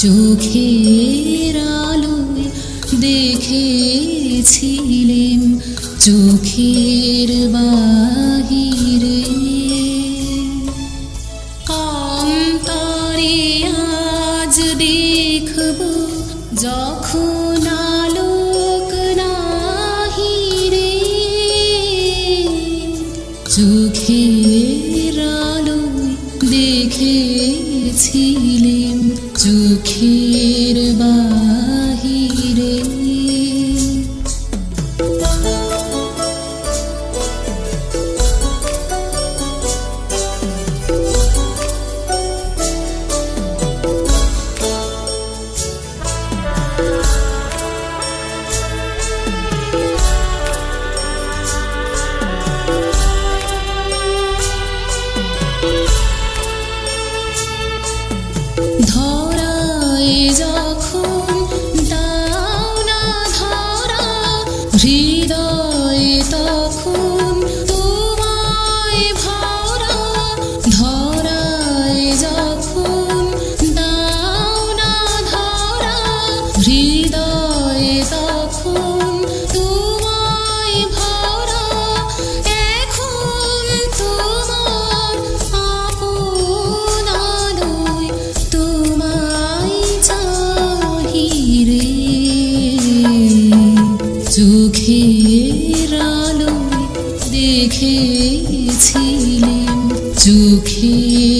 চোখের আলোয় দেখেছিলেন চোখের বাহি দেখেছিলেম চোখের ধরায় যখন দাও না ধরা হৃদয়ে তখন চোখের আলো দেখেছিলেন চোখের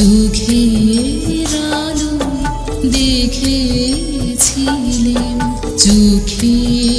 চোখের আলো দেখেছিলেন চোখে